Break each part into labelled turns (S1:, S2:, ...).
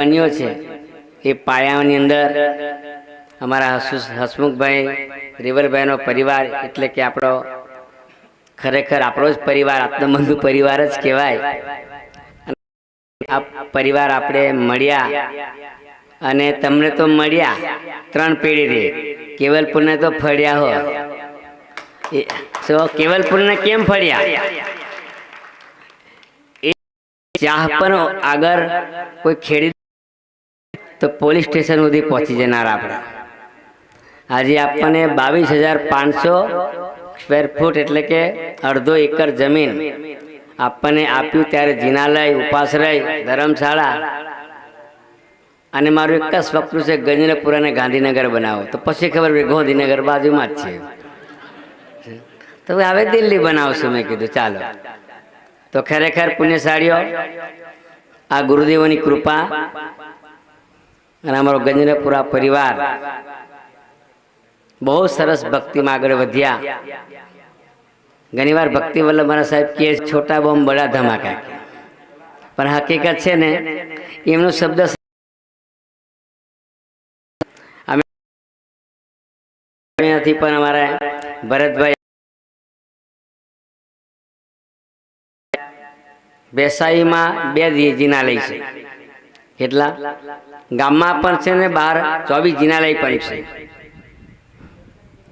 S1: બન્યો છે. એ પાયાની અંદર અમારા હસમુખભાઈ રીવરભાઈનો પરિવાર એટલે કે આપણો ખરેખર આપણો જ પરિવાર, આત્મબંધુ પરિવાર જ કહેવાય. આ પરિવાર આપણે મળ્યા અને તમને તો મળ્યા ત્રણ પેઢીથી. કેવલપુરને તો ફળ્યા હો. સો કેવલપુરને કેમ ફળ્યા એ ચાહ પર આગળ કોઈ ખેડી તો પોલીસ સ્ટેશન સુધી પહોંચી જનાર આપણે. આજે આપણને બાવીસ હજાર પાંચસો સ્ક્વેર ફૂટ એટલે કે અડધો એકર જમીન આપણને આપ્યું ત્યારે જિનાલય, ઉપાશ્રય, ધર્મશાળા અને મારું એક જ સ્વપ્ન છે ગંજનપુર અને ગાંધીનગર બનાવો તો પછી ખબર પડી ગાંધીનગર બાજુમાં જ છે. તો હવે દિલ્હી બનાવશું મેં કીધું. ચાલો. તો ખરેખર પુણ્યશાળીઓ, આ ગુરુદેવોની કૃપા અને અમારો ગંજનપુરા પરિવાર બહુ સરસ ભક્તિમાં આગળ વધ્યા. ઘણીવાર ભક્તિ વલ્લભ મારા સાહેબ કે છોટા બોમ્બ બડા ધમાકા પણ હકીકત છે ને, એમનો શબ્દ અમે નથી પણ અમારા ભરતભાઈ બેસાઈમાં બે જી- લઈ છે. કેટલા ગામમાં પણ છે ને બહાર ચોવીસ જિનાલય પણ છે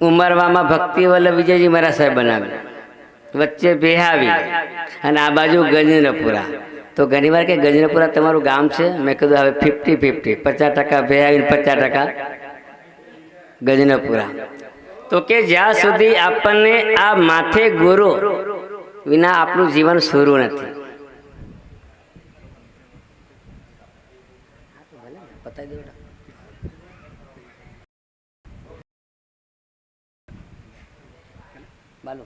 S1: ઉમરવામાં ભક્તિ વલ્લભ વિજયજી મારા સાહેબ બનાવ્યા વચ્ચે બેહાવી અને આ બાજુ ગજેન્દ્રપુરા. તો ઘણીવાર કે ગજેન્દ્રપુરા તમારું ગામ છે? મેં કીધું હવે ફિફ્ટી ફિફ્ટી પચાસ ટકા ભેહાવી પચાસ ટકા ગજેન્દ્રપુરા. તો કે જ્યાં સુધી આપણને આ માથે ગુરુ વિના આપણું જીવન શરૂ નથી બાલો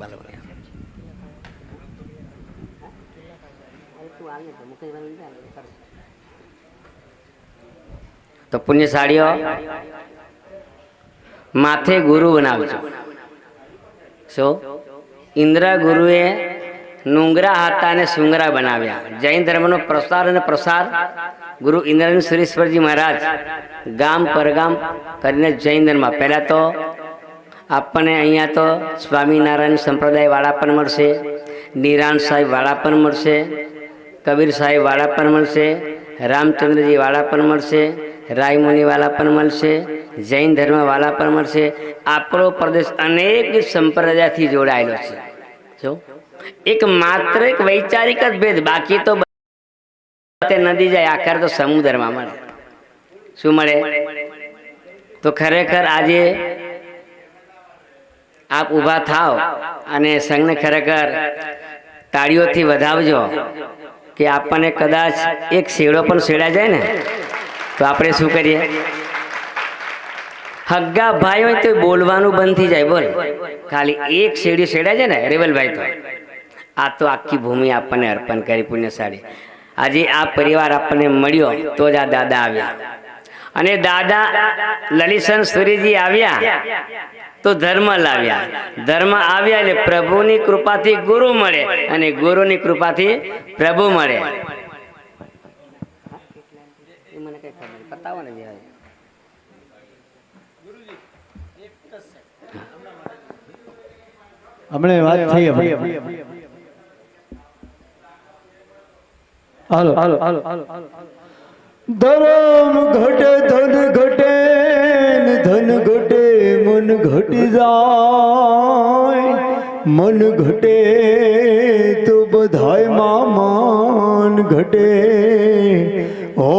S1: બાલો તો પુણ્યશાળીઓ, માથે ગુરુ બનાવજો. શું? ઇન્દ્ર ગુરુએ નુંગરા હતા અને સુંગરા બનાવ્યા. જૈન ધર્મનો પ્રસાર અને પ્રસાર ગુરુ ઇન્દ્રન સુરેશ્વરજી મહારાજ ગામ પરગામ કરીને જૈન ધર્મ પહેલાં તો આપણને અહીંયા તો સ્વામિનારાયણ સંપ્રદાય વાળા પણ મળશે નિરાણ સાહેબ વાળા પણ મળશે કબીર સાહેબ વાળા પણ મળશે, રામચંદ્રજી વાળા પણ મળશે, રાયમુનિ વાળા પણ મળશે, જૈન ધર્મ વાળા પણ મળશે. આપણો પ્રદેશ અનેક સંપ્રદાયથી જોડાયેલો છે. જો? એક માત્ર એક વૈચારિક જ ભેદ, બાકી તો નદી જાય આકાર તો સમુદ્રમાં મળે. શું મળે? તો ખરેખર આજે આપ ઊભા થાવ અને સંઘને ખરેખર તાળીઓથી વધાવજો. કે આપણને કદાચ એક શેડો પણ શેડા જાય ને, તો આપણે શું કરીએ? હગ્ગા ભાઈ હોય તો બોલવાનું બંધ થઈ જાય, બોલ. ખાલી એક શેડી શેડાય છે ને રેવલભાઈ તો. આ તો આખી ભૂમિ આપણને અર્પણ કરી પુણ્યશાળી. આજે આ પરિવાર આપણને મળ્યો, તો જ આ દાદા આવ્યા. અને દાદા લલિસન સુરીજી આવ્યા. તો ધર્મ લાવ્યા. ધર્મ આવ્યા એટલે પ્રભુની કૃપાથી ગુરુ મળે અને ગુરુની કૃપાથી પ્રભુ મળે.
S2: હમણે વાત થઈ હાલો હાલો હાલો. ધરમ ઘટે ધન ઘટે જાય, મન ઘટે તો બધાય માન ઘટે. ઓ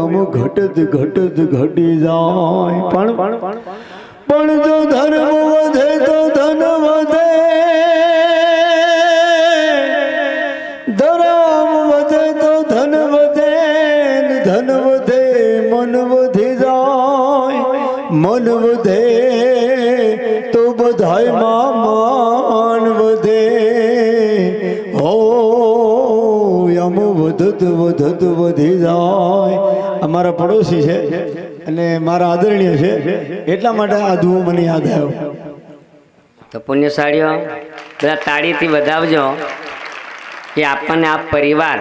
S2: આમ ઘટત ઘટત ઘટી જાય. પણ પણ જો ધર્મ તો બધાય માન વધે. હો આમ વધત વધત વધી જાય. અમારા પડોશી છે અને મારા આદરણીય છે. એટલા માટે આ ધુઓ મને યાદ આવ્યો.
S1: તો પુણ્યશાળીઓ બધા તાળીથી વધાવજો કે આપણને આ પરિવાર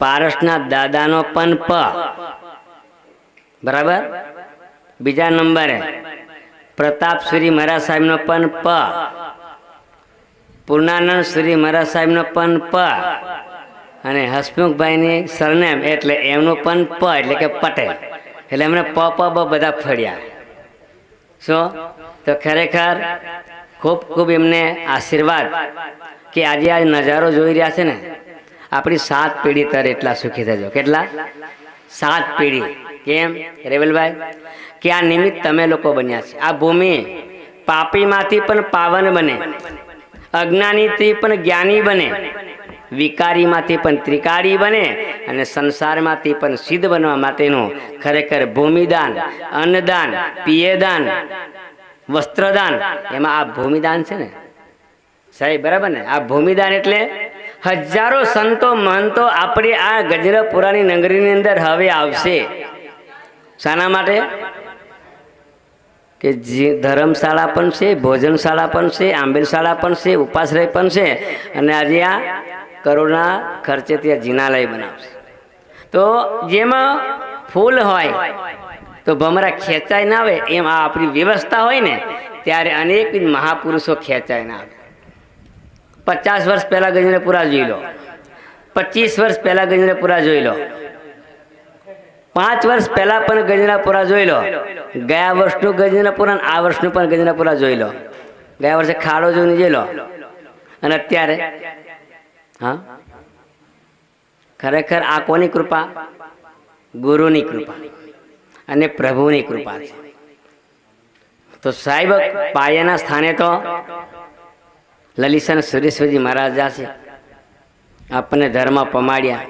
S1: પારસના દાદાનો પણ પ. બરાબર? બીજા નંબરે પ્રતાપ શ્રી મહારાજ સાહેબનો પણ પ. પૂર્ણાનંદ શ્રી મહારાજ સાહેબનો પણ પ. અને હસમુખભાઈની સરનેમ એટલે એમનું પણ પ, એટલે કે પટેલ. એટલે એમને પ પ બધા ફળ્યા. શું? તો ખરેખર ખૂબ ખૂબ એમને આશીર્વાદ કે આજે આ નજારો જોઈ રહ્યા છે ને, આપણી સાત પેઢી તર એટલા સુખી થજો. કેટલા? સાત પેઢી. કેમ? રેવલભાઈ? કે આ નિમિત્ત તમે લોકો બન્યા છે. આ ભૂમિ પાપીમાંથી પણ પાવન બને, અજ્ઞાનીથી પણ જ્ઞાની બને, વિકારીમાંથી પણ ત્રિકારી બને અને સંસારમાંથી પણ સિદ્ધ બનવા માટેનું ખરેખર ભૂમિદાન, અન્નદાન, પિયદાન, વસ્ત્રદાન, એમાં આ ભૂમિદાન છે ને? સાહેબ, બરાબર ને? આ ભૂમિદાન એટલે હજારો સંતો, મહંતો આપણી આ ગજરાપુરાની નગરીની અંદર હવે આવશે. શાના માટે? કે જે ધર્મશાળા પણ છે, ભોજનશાળા પણ છે આંબેલશાળા પણ છે, ઉપાશ્રય પણ છે અને આજે આ કરોડના ખર્ચે ત્યાં જીનાલય બનાવશે. તો જેમાં ફૂલ હોય, તો ભમરા ખેંચાય ના આવે એમ આ આપણી વ્યવસ્થા હોય ને, ત્યારે અનેકવિધ મહાપુરુષો ખેંચાય ના આવે. પચાસ વર્ષ પહેલાં ગજેન્દ્રપુરા જોઈ લો. પચીસ વર્ષ પહેલાં ગજેન્દ્રપુરા જોઈ લો. પાંચ વર્ષ પહેલા પણ ગજનાપુરા જોઈ લો. ગયા વર્ષનું ગજનાપુરા આ વર્ષનું પણ ગજનાપુરા જોઈ લો. ગયા વર્ષે ખાડો જોઈને જોઈ લો. અને અત્યારે? હા? ખરેખર આ કોની કૃપા? ગુરુની કૃપા. અને પ્રભુની કૃપા છે. તો સાહેબ પાયાના સ્થાને તો લલિસન સુરેશ્વરજી મહારાજા છે આપણને ધર્મ પમાડ્યા.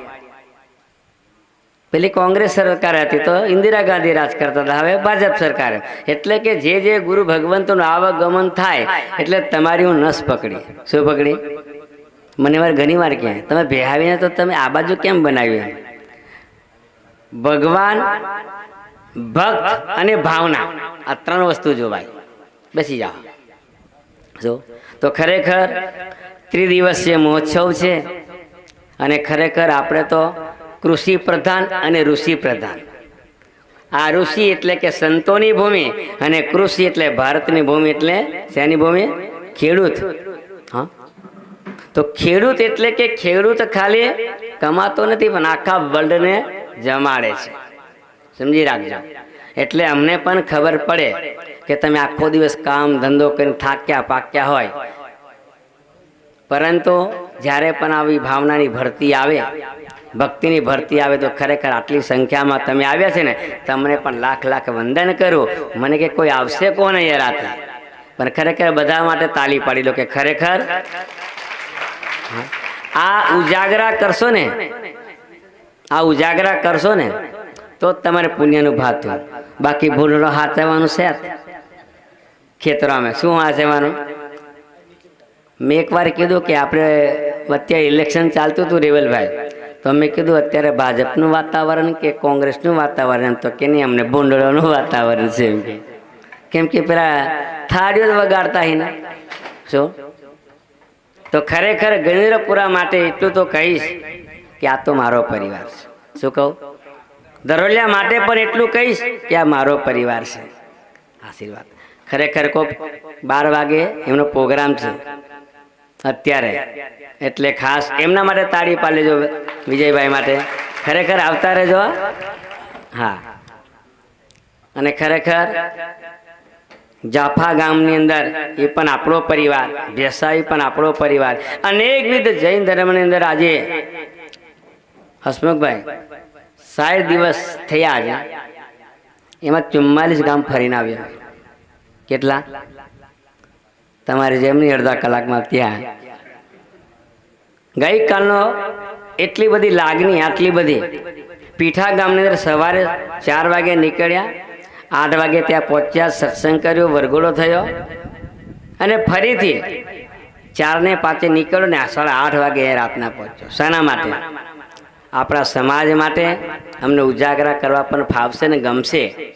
S1: પેલી કોંગ્રેસ સરકાર હતી તો ઇન્દિરા ગાંધી રાજ કરતા હતા. હવે ભાજપ સરકાર. એટલે કે જે જે ગુરુ ભગવંતોનું આવગમન થાય, એટલે તમારી હું નસ પકડી. શું પકડી? મને વાર ઘણી વાર ક્યાં તમે ભેહાવીને તો તમે આ બાજુ કેમ બનાવ્યું? ભગવાન, ભક્ત અને ભાવના, આ ત્રણ વસ્તુ જોવાય. બેસી જાઓ. જો, તો ખરેખર ત્રિદિવસીય મહોત્સવ છે અને ખરેખર આપણે તો કૃષિ પ્રધાન અને ઋષિ પ્રધાન આ ઋષિ એટલે કે સંતોની ભૂમિ અને કૃષિ એટલે ભારતની ભૂમિ એટલે શેની ભૂમિ? ખેડૂત. હા? તો ખેડૂત એટલે કે ખેડૂત ખાલી કમાતો નથી, પણ આખા વર્લ્ડને જમાડે છે. સમજી રાખજો. એટલે અમને પણ ખબર પડે કે તમે આખો દિવસ કામ ધંધો કરીને થાક્યા, પાક્યા હોય. પરંતુ જ્યારે પણ આવી ભાવનાની ભરતી આવે ભક્તિની ભરતી આવે તો ખરેખર આટલી સંખ્યામાં તમે આવ્યા છે ને, તમને પણ લાખ લાખ વંદન કરું. મને કે કોઈ આવશે કોને એ રાતે પણ ખરેખર બધા માટે તાલી પાડી લો કે ખરેખર આ ઉજાગરા કરશો ને, આ ઉજાગરા કરશો ને, તો તમારે પુણ્યનું ભાતું બાકી ભૂલનો હાચવવાનું છે જ. ખેતરોમાં શું હાચવવાનું મેં એકવાર કીધું કે આપણે અત્યારે ઇલેક્શન ચાલતું હતું રેવલભાઈ. તો મેં કીધું, અત્યારે ભાજપનું વાતાવરણ કે કોંગ્રેસનું વાતાવરણ? એમ તો કે નહીં, અમને ભૂંડળોનું વાતાવરણ છે એમ કેમ કે પેલા થાળીઓ જ વગાડતા હિના શું તો ખરેખર ગણેરપુરા માટે એટલું તો કહીશ કે આ તો મારો પરિવાર છે. શું કહું? દરોલિયા માટે પણ એટલું કહીશ કે આ મારો પરિવાર છે. આશીર્વાદ. ખરેખર કોક બાર વાગે એમનો પ્રોગ્રામ છે. અત્યારે. એટલે ખાસ એમના માટે તાળી પાડેજો વિજયભાઈ માટે. ખરેખર આવતા રહેજો, હા. અને ખરેખર જાફા ગામની અંદર એ પણ આપણો પરિવાર ભેસાઈ પણ આપણો પરિવાર. અનેકવિધ જૈન ધર્મની અંદર આજે હસમુખભાઈ, સાઠ દિવસ થયા આજે. એમાં ચુમ્માલીસ ગામ ફરીને આવ્યા. કેટલા? તમારી જેમની અડધા કલાકમાં ત્યાં. ગઈકાલનો એટલી બધી લાગણી, આટલી બધી. પીઠા ગામની અંદર સવારે ચાર વાગે નીકળ્યા. આઠ વાગે ત્યાં પહોંચ્યા, સત્સંગ કર્યો, વરઘોડો થયો. અને ફરીથી ચારને પાંચે નીકળ્યો ને સાડા આઠ વાગે રાતના પહોંચ્યો. શાના માટે? આપણા સમાજ માટે અમને ઉજાગરા કરવા પણ ફાવશે ને ગમશે.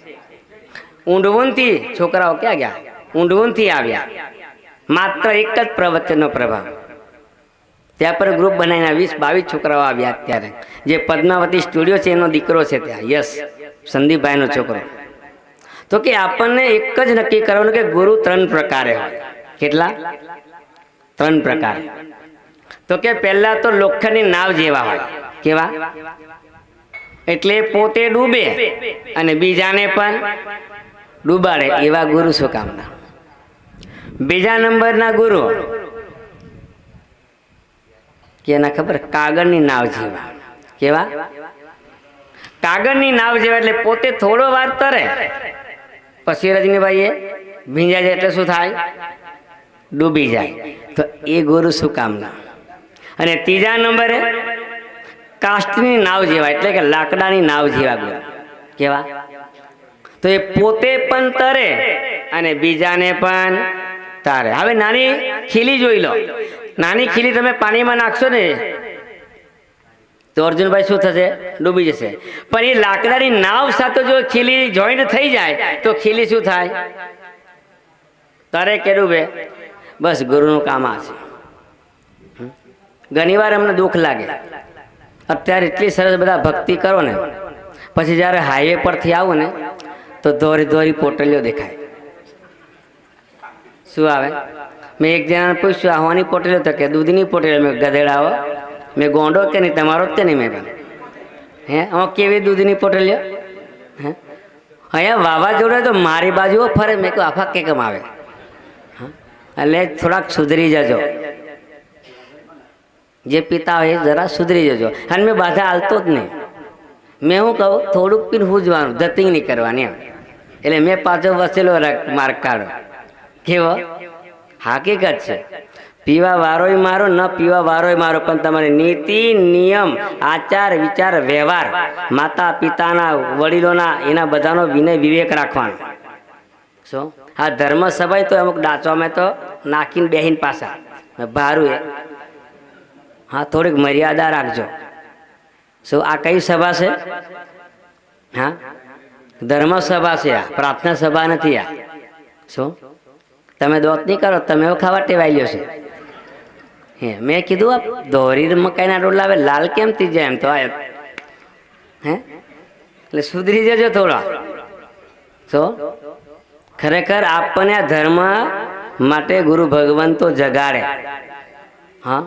S1: ઊંડવનથી છોકરાઓ ક્યાં ગયા? ઊંડવનથી આવ્યા. માત્ર એક જ પ્રવચનનો પ્રભાવ. ત્યાં પર ગ્રુપ બનાવીને વીસ બાવીસ છોકરાઓ આવ્યા અત્યારે. જે પદ્માવતી સ્ટુડિયો છે, એનો દીકરો છે ત્યાં. યસ સંદીપભાઈનો છોકરો. તો કે આપણને એક જ નક્કી કરવાનું કે ગુરુ ત્રણ પ્રકારે હોય. કેટલા? ત્રણ પ્રકાર. તો કે પહેલા તો લોખંડની નાવ જેવા હોય. કેવા? એટલે પોતે ડૂબે અને બીજાને પણ ડૂબાડે. એવા ગુરુ શું કામના? બીજા નંબરના ગુરુ કે એના ખબર કાગળની નાવ જેવા. કેવા? કાગળની નાવ જેવા એટલે પોતે થોડો વાર તરે. પછી રજનીભાઈએ ભીંજાય જાય એટલે શું થાય? ડૂબી જાય. તો એ ગુરુ શું કામના અને ત્રીજા નંબરે કાસ્ટની નાવ જેવા, એટલે કે લાકડાની નાવ જેવા ગુરુ. કેવા? તો એ પોતે પણ તરે અને બીજાને પણ તારે. હવે નાની ખીલી જોઈ લો. નાની ખીલી તમે પાણીમાં નાખશો ને, તો અર્જુનભાઈ શું થશે? ડૂબી જશે. પણ એ લાકડાની નાવ સાથે જો ખીલી જોઈન્ટ થઈ જાય, તો ખીલી શું થાય? તારે કે ડૂબે બસ ગુરુનું કામ આ છે. ઘણી વાર અમને દુઃખ લાગે. અત્યારે એટલી સરસ બધા ભક્તિ કરો ને, પછી જ્યારે હાઈવે પરથી આવો ને, તો દોરી દોરી પોટલીઓ દેખાય. શું આવે? મેં એક જણાને પૂછ્યું, આ હોવાની પોટલીઓ તો કે દૂધની પોટેલો? મેં ગધેડાઓ મેં ગોંડો કે નહીં? તમારો તે નહીં મેં હે હું કેવી દૂધની પોટલીઓ હે? અહીંયા વાવાઝોડું તો મારી બાજુઓ ફરે, મેં કહું આફા કે કેમ આવે? હા? એટલે થોડાક સુધરી જજો. જે પિતા હોય જરા સુધરી જજો. અને મેં બાધા હાલતો જ નહીં. મેં હું કહું? થોડુંક પીને હુજવાનું ધતિંગ નહીં કરવાની એમ. એટલે મેં પાછો વસેલો રક માર્ગ કાઢો. કેવો? હકીકત છે. પીવા વારોય મારો, ન પીવા વારોય મારો, પણ તમારી નીતિ, નિયમ, આચાર, વિચાર, વ્યવહાર, માતા પિતાના વડીલોના, એના બધાનો વિનય, વિવેક રાખવાનો. શું? હા, ધર્મ સભાય તો અમુક ડાચવામાં તો નાખીને બેહીને પાછા. ભારું એ. હા, થોડીક મર્યાદા રાખજો. શું, આ કઈ સભા છે? હા? ધર્મ સભા છે આ. પ્રાર્થના સભા નથી આ. શું? તમે દોત નહીં કરો, તમે એવું ખાવા ટેવાઈ લ્યો છે. હે, મેં કીધું, આપ દોરી મકાઈના રોટલા આવે, લાલ કેમ થઈ જાય? એમ તો આ હે? એટલે સુધરી જજો થોડા. તો ખરેખર આપણને આ ધર્મ માટે ગુરુ ભગવાન તો જગાડે. હા?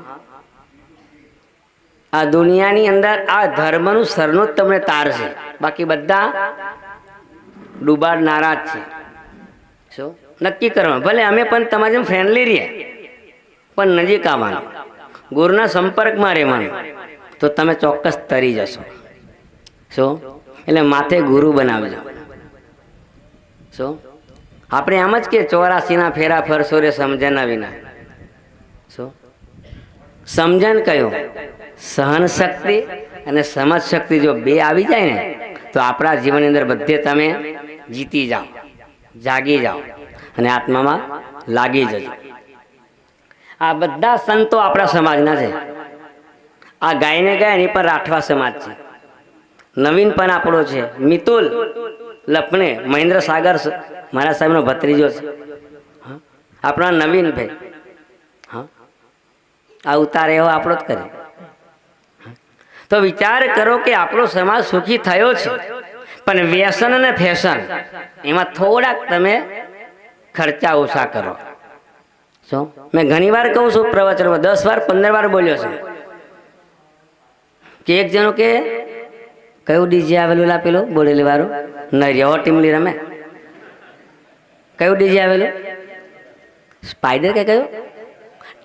S1: આ દુનિયાની અંદર આ ધર્મનું સરનું જ તમને તારશે. બાકી બધા ડૂબાડનારા જ છે. શું? નક્કી કરવાનું. ભલે અમે પણ તમારી જેમ ફ્રેન્ડલી રહીએ, પણ નજીક આવવાનું. ગુરુના સંપર્કમાં રહેવાનું. તો તમે ચોક્કસ તરી જશો. શું? એટલે માથે ગુરુ બનાવજો. શું? આપણે એમ જ કે ચોરાસીના ફેરા ફરશો રે સમજણ વિના. શું? સમજણ કયું સહન શક્તિ અને સમજ શક્તિ જો બે આવી જાય ને, તો આપણા જીવનની અંદર બધે તમે જીતી જાઓ, જાગી જાઓ. અને આત્મામાં લાગી જજો. આ બધા સંતો આપણા સમાજના છે. આ ગાયને ગાય એની પણ રાઠવા સમાજ છે. નવીન પણ આપણો છે. મિતુલ, લપણે, મહેન્દ્ર સાગર મારા સાહેબનો ભત્રીજો છે? આપણા નવીન ભાઈ. આ ઉતાર એવો આપણો જ કરે. તો વિચાર કરો કે આપણો સમાજ સુખી થયો છે. પણ વ્યસન અને ફેશન, એમાં થોડાક તમે ખર્ચા ઓછા કરો. શું? મેં ઘણી વાર કહું છું પ્રવચનમાં, દસ વાર, પંદર વાર બોલ્યો છું. કે એક જણો કે, કયું ડીજે આવેલું પેલું? બોલેલી વાળું? નરિયા ટીમલી રમે. કયું ડીજે આવેલું? સ્પાઈડર કે કયું?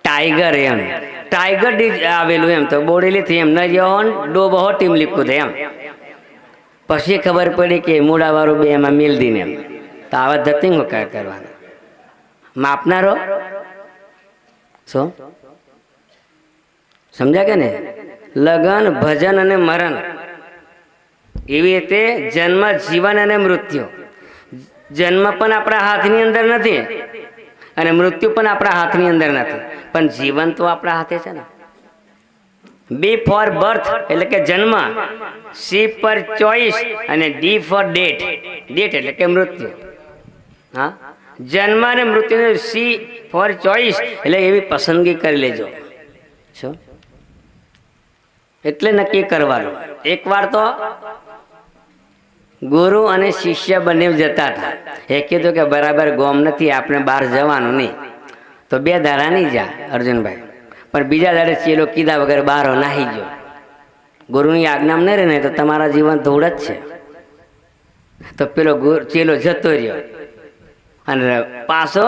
S1: ટાઈગર એમ. ટાઈગર ડીજ આવેલું એમ તો બોડેલી થી એમ નરિયો ડોબો ટીમ લીકું એમ. પછી ખબર પડી કે મૂળાવાળું બે એમાં મિલ દીને એમ. તો આવા ધતિંગ કરવાના. માપનારો? શું? સમજ્યા કે ને? લગન, ભજન અને મરણ. એવી રીતે જન્મ, જીવન અને મૃત્યુ. જન્મ પણ આપણા હાથની અંદર નથી અને મૃત્યુ પણ આપણા હાથની અંદર નથી. પણ જીવન તો આપણા હાથે છે ને. બી ફોર બર્થ એટલે કે જન્મ. સી પર ચોઈસ અને ડી ફોર ડેટ ડેટ એટલે કે મૃત્યુ. હા? જન્મ અને મૃત્યુનું સી ફોર ચોઈસ, એટલે એવી પસંદગી કરી લેજો. શું? એટલે નક્કી કરવાનું. એકવાર તો ગુરુ અને શિષ્ય બંને જતા હતા. એ કીધું કે બરાબર ગોમ નથી, આપણે બહાર જવાનું નહીં. તો બે ધારા નહીં જા, અર્જુનભાઈ. પણ બીજા દાડે ચેલો કીધા વગર બહાર નાહી ગયો. ગુરુની આજ્ઞામાં નહીં રહે ને તો તમારા જીવન ધૂળ જ છે. તો પેલો ગુરુ ચેલો જતો રહ્યો. અને પાછો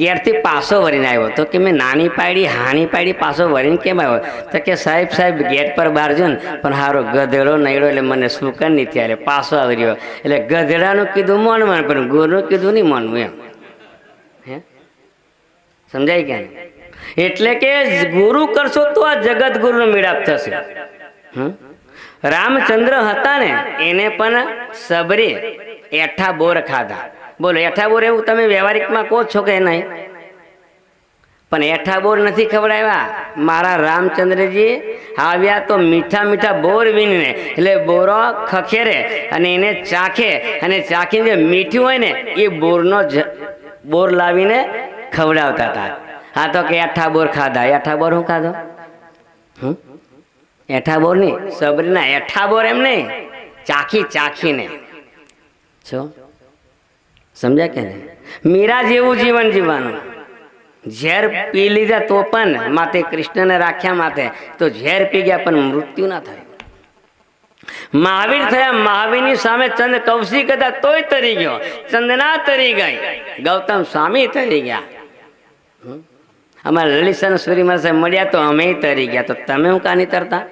S1: ઘેરથી પાછો વળીને આવ્યો. તો કે મેં નાની પાડી હાની પાડી પાછો વળીને કેમ આવ્યો? તો કે સાહેબ સાહેબ, ગેટ પર બહાર જો ને, પણ હારો ગધેડો નડ્યો એટલે મને સુકન નહીં ત્યારે પાછો આવી રહ્યો. એટલે ગધેડાનું કીધું માનવાનું, પણ ગુરુનું કીધું નહીં માનવું એમ. હે? સમજાય કે એટલે કે ગુરુ કરશો તો આ જગત ગુરુનો મેળાપ થશે? રામચંદ્ર હતા ને, એને પણ સબરે એઠા બોર ખાધા. બોલો એઠાબોર એવું તમે વ્યવહારિકમાં કહો છો કે નહીં? પણ એઠા બોર નથી ખવડાવ્યા. મારા રામચંદ્રજી આવ્યા તો મીઠા મીઠા બોર વીણીને, એટલે બોરો ખખેરે અને એને ચાખે. અને ચાખીને જે મીઠું હોય ને, એ બોરનો બોર લાવીને ખવડાવતા હતા. હા, તો કે એઠા બોર ખાધા. એઠા બોર હું ખાધો? હમ? એઠા બોર નહીં સબરીના, એઠા બોર એમ નહીં. ચાખી, ચાખીને. છો? સમજ્યા કે નહીં? મીરા જેવું જીવન જીવવાનું. ઝેર પી લીધા તો પણ માથે કૃષ્ણને રાખ્યા માથે તો ઝેર પી ગયા પણ મૃત્યુ ના થાય. મહાવીર થયા, મહાવીરની સામે ચંદ કૌશિક હતા, તોય તરી ગયો. ચંદના તરી ગઈ. ગૌતમ સ્વામી તરી ગયા? અમારા લલિતન સૂર્યમાં સાહેબ મળ્યા તો અમે તરી ગયા. તો તમે હું કાની તરતા?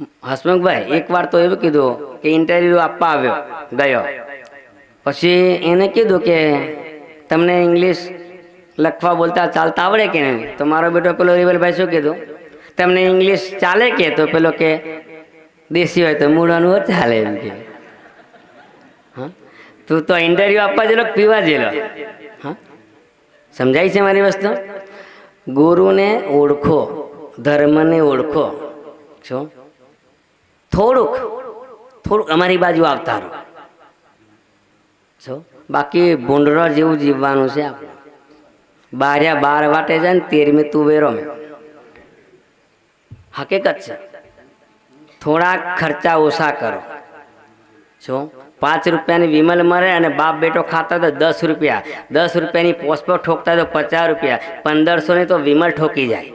S1: હસમુખભાઈ, એક વાર તો એવું કીધું કે ઇન્ટરવ્યુ આપવા આવ્યો, ગયો. પછી એને કીધું કે તમને ઇંગ્લિશ લખવા બોલતા ચાલતા આવડે કે નહીં? તો મારો બેટો પેલો રિવલભાઈ શું કીધું? તમને ઇંગ્લિશ ચાલે કે? તો પેલો કે, દેશી હોય તો મૂળવાનું ચાલે એમ કે. તું તો ઇન્ટરવ્યુ આપવા જેલો પીવા જેલો? હા? સમજાય છે મારી વસ્તુ? ગુરુને ઓળખો, ધર્મને ઓળખો. છો થોડુંક થોડુંક અમારી બાજુ આવતા રહો. છો બાકી ભૂંડરો જેવું જીવવાનું છે આપણે. બાર્યા બાર વાટે જાય ને તેરમી તુવેરો મેં. હકીકત છે. થોડા ખર્ચા ઓછા કરો. છો પાંચ રૂપિયાની વિમલ મરે અને બાપ બેટો ખાતા તો દસ રૂપિયા. દસ રૂપિયાની પોસ્પો ઠોકતા તો પચાસ રૂપિયા. પંદરસોની તો વિમલ ઠોકી જાય.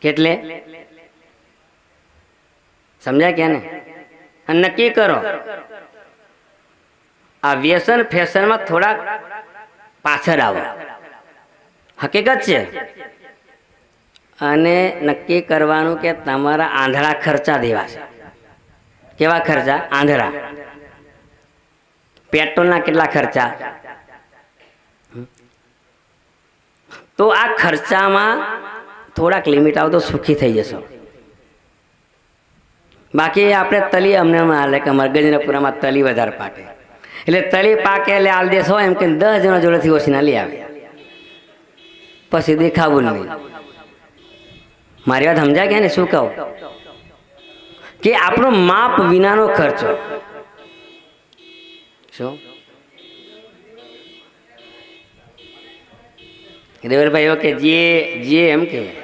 S1: કેટલે? સમજાય કે ને નક્કી કરો. આ વ્યસન ફેશનમાં થોડાક પાછળ આવો. હકીકત છે. અને નક્કી કરવાનું કે તમારા આંધળા ખર્ચા દેવા છે. કેવા ખર્ચા? આંધળા. પેટ્રોલના કેટલા ખર્ચા? તો આ ખર્ચામાં થોડાક લિમિટ આવો તો સુખી થઈ જશો. બાકી આપણે તલી અમને હાલે કે અમારા ગજનપુરામાં તલી વધારે પાકે. એટલે તલી પાકે એટલે આલ દેશ હોય એમ કે દસ જણા જોડેથી ઓછી ના લઈ આવે. પછી દેખાવું નહીં. મારી વાત સમજાય ગયા ને શું કહું? કે આપણો માપ વિનાનો ખર્ચો શું? દેવરભાઈ કે જે જે એમ કે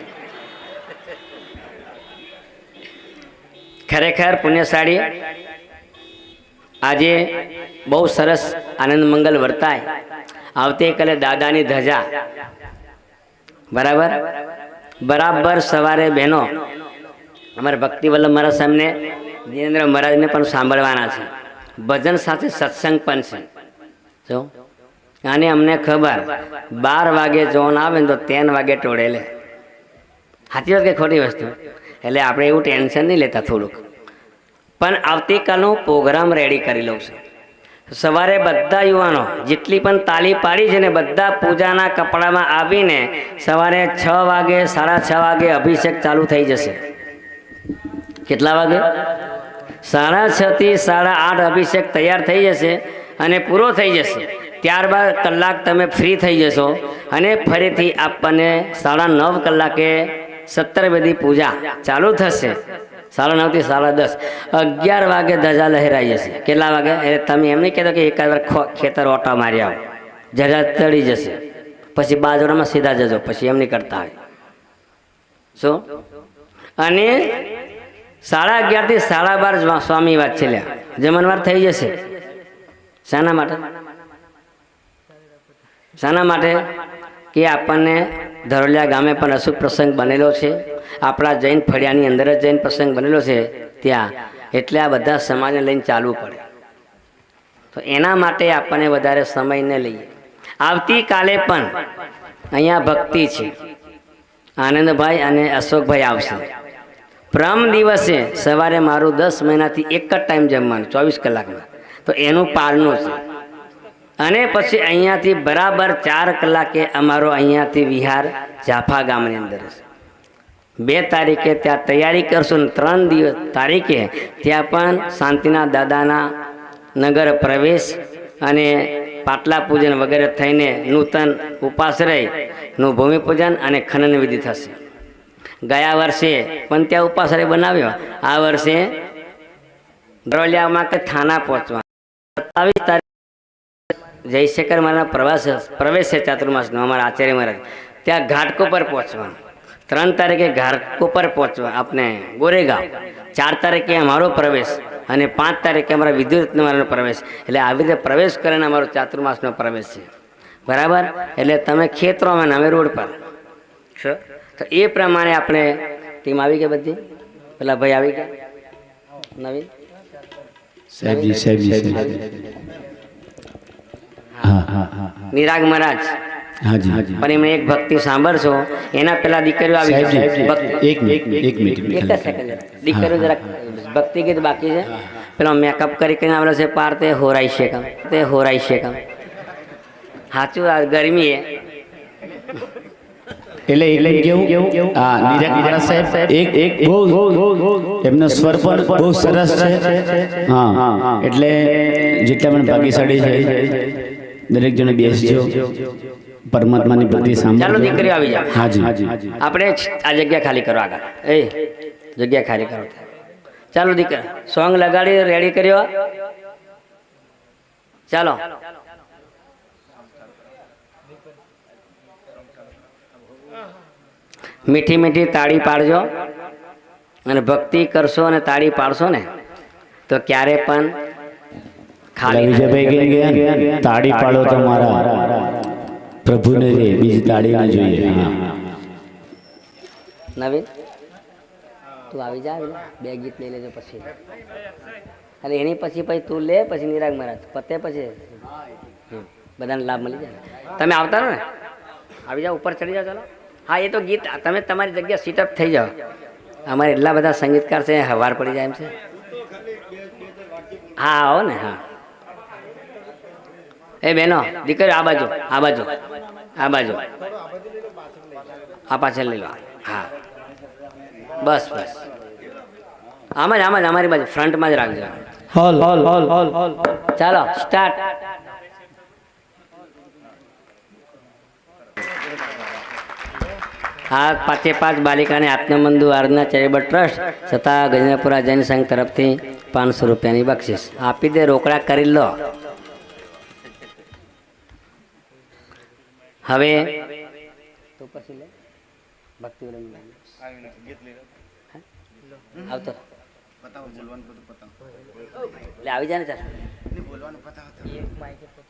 S1: ખરેખર પુણ્યશાળી. આજે બહુ સરસ આનંદ મંગલ વર્તાય. આવતીકાલે દાદાની ધજા. બરાબર? બરાબર સવારે બહેનો. અમારા ભક્તિ વલ્લભ મહારાજ સામને જીનેન્દ્ર મહારાજને પણ સાંભળવાના છે. ભજન સાથે સત્સંગ પણ છે. જો અને અમને ખબર. બાર વાગે જોન આવે ને તો ત્રણ વાગે ટોળેલે સાચી વાત કે ખોટી વસ્તુ? એટલે આપણે એવું ટેન્શન નહીં લેતા થોડુંક. પણ આવતીકાલનો પ્રોગ્રામ રેડી કરી લઉં છું. સવારે બધા યુવાનો જેટલી પણ તાલી પાડી છે ને બધા પૂજાના કપડામાં આવીને સવારે છ વાગે, સાડા છ વાગે અભિષેક ચાલુ થઈ જશે. કેટલા વાગે? સાડા છથી સાડા આઠ અભિષેક તૈયાર થઈ જશે અને પૂરો થઈ જશે. ત્યારબાદ કલાક તમે ફ્રી થઈ જશો અને ફરીથી આપણને સાડા નવ કલાકે સત્તર બધી પૂજા. ચાલુ થશે. સાડા નવથી સાડા દસ. અગિયાર વાગે ધજા લહેરાઈ જશે. કેટલા વાગે? એટલે તમે એમ નહીં કહેતો કે એકાદ વાર ખેતર ઓટા મારી આવો. ધજા ચડી જશે. પછી બાજુડામાં સીધા જજો. પછી એમ નહીં કરતા હોય. શું? અને સાડા અગિયારથી સાડા બાર સ્વામી વાત છે લ્યા. જમણવાર થઈ જશે. શાના માટે? શાના માટે? કે આપણને ધરોલિયા ગામે પણ અશુભ પ્રસંગ બનેલો છે. આપણા જૈન ફળિયાની અંદર જ જૈન પ્રસંગ બનેલો છે. ત્યાં એટલે આ બધા સમાજને લઈને ચાલવું પડે. તો એના માટે આપણને વધારે સમય ન લઈએ. આવતીકાલે પણ અહીંયા ભક્તિ છે. આનંદભાઈ અને અશોકભાઈ આવશે. પ્રમ દિવસે સવારે મારું દસ મહિનાથી એક જ ટાઈમ જમવાનું, ચોવીસ કલાકમાં. તો એનું પારનું છે. અને પછી અહીંયાથી બરાબર ચાર કલાકે અમારો અહીંયાથી વિહાર જાફા ગામની અંદર છે બે તારીખે ત્યાં તૈયારી કરશું ને ત્રણ દિવસ તારીખે ત્યાં પણ શાંતિના દાદાના નગર પ્રવેશ અને પાટલા પૂજન વગેરે થઈને નૂતન ઉપાશ્રયનું ભૂમિપૂજન અને ખનન વિધિ થશે. ગયા વર્ષે પણ ત્યાં ઉપાશ્રય બનાવ્યો. આ વર્ષે દરોલિયામાં કે થાના પહોંચવા સત્તાવીસ તારીખ જયશેખર મારા પ્રવાસ પ્રવેશ છે ચાતુર્માસનો અમારા આચાર્ય મહારાજ. ત્યાં ઘાટકો પર પહોંચવાનું ત્રણ તારીખે ઘાટકો પર પહોંચવા આપણે ગોરેગાંવ. ચાર તારીખે અમારો પ્રવેશ અને પાંચ તારીખે અમારા વિદ્યુત મારાનો પ્રવેશ. એટલે આવી રીતે પ્રવેશ કરીને અમારો ચાતુર્માસનો પ્રવેશ છે. બરાબર? એટલે તમે ખેતરોમાં અમે રોડ પર. છો તો એ પ્રમાણે આપણે ટીમ આવી ગઈ બધી? પેલા ભાઈ આવી ગયા? નવીન?
S2: સાહેબજી સાહેબજી.
S1: નિરાગ મહારાજ. પણ એમને એક ભક્તિ સાંભળશો એના પેલા દીકરીઓ આવી
S2: એક મિનિટ એક મિનિટ
S1: જરા. દીકરીઓ જરાક ભક્તિ ગીત બાકી છે. પેલો મેકઅપ કરી કરીને આવેલો છે પાર તે હોરાઈ છે કામ તે હોરાઈ છે કામ. સાચું આ ગરમી એ.
S2: એટલે એટલે કેવું? હા નિરાગ મહારાજ સાહેબ એક એક બહુ એમનો સ્વર પણ બહુ સરસ છે. હા એટલે જેટલા પણ ભાગીશાળી છે દરેક જણે બેસજો. પરમાત્માની ભક્તિ સાંભળો.
S1: દીકરી આવી જાવ
S2: હાજી.
S1: આપણે આ જગ્યા ખાલી કરો આગળ. એ જગ્યા ખાલી કરો. ચાલો દીકરા સોંગ લગાડી રેડી કર્યો? ચાલો. મીઠી મીઠી તાળી પાડજો. અને ભક્તિ કરશો અને તાળી પાડશો ને તો ક્યારે પણ ખાલી
S2: ખાલી વિજયભાઈ કહી ગયા તાળી પાડો તમારા પ્રભુને રે બીજી તાળી ના જોઈએ
S1: નવીન તું આવી જા બે ગીત લઈ લેજો પછી. અને એની પછી પછી તું લે પછી નિરાગ મહારાજ. પતે પછી. બધાને લાભ મળી જાય. તમે આવતા રહો ને. આવી જાઓ ઉપર ચડી જાઓ ચાલો. હા એ તો ગીત તમે તમારી જગ્યા સીટઅપ થઈ જાઓ. અમારે એટલા બધા સંગીતકાર છે હવાર પડી જાય એમ છે. હા આવો ને હા. એ બેનો દીકરી આ બાજુ આ બાજુ. આ બાજુ આ પાછળ લઈ લો હા. બસ બસ. આમ જ આમ જ અમારી બાજુ ફ્રન્ટમાં જ રાખજો.
S2: હોલ હોલ હોલ હોલ. હોલ
S1: ચાલો સ્ટાર્ટ. આ પાંચે પાંચ બાલિકાને આત્મબંધુ આરાધના ચેરિટેબલ ટ્રસ્ટ છતાં ગજનપુરા જૈન સંઘ તરફથી પાંચસો રૂપિયાની બક્ષિસ. આપી દે રોકડા કરી લો. હવે તો પછી લે. ભક્તિ આવતો એટલે આવી જાય ને ચાલ.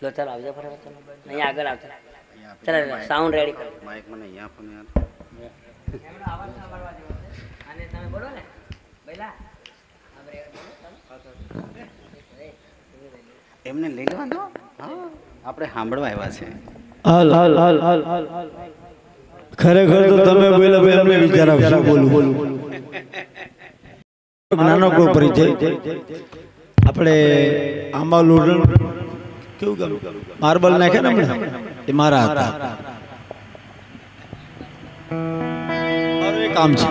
S1: લો ચાલો આવી જાય ફટાફટ ચાલો. અહીંયા આગળ ચાલો સાઉન્ડ રેડી કરો. અને તમે બોલો ને. પહેલા
S3: એમને લઈ લેવાનો? હા આપણે સાંભળવા આવ્યા છે.
S2: હાલ હાલ હાલ. હાલ ખરેખર તો તમે બોલો ભાઈ અમને વિચાર આવશે. બોલું. નાનકડો પરિચય. આપણે આંબા લોડણ કેવું ગામ? માર્બલ નાખે ને હમણાં? એ મારા હતા. મારું એક કામ છે.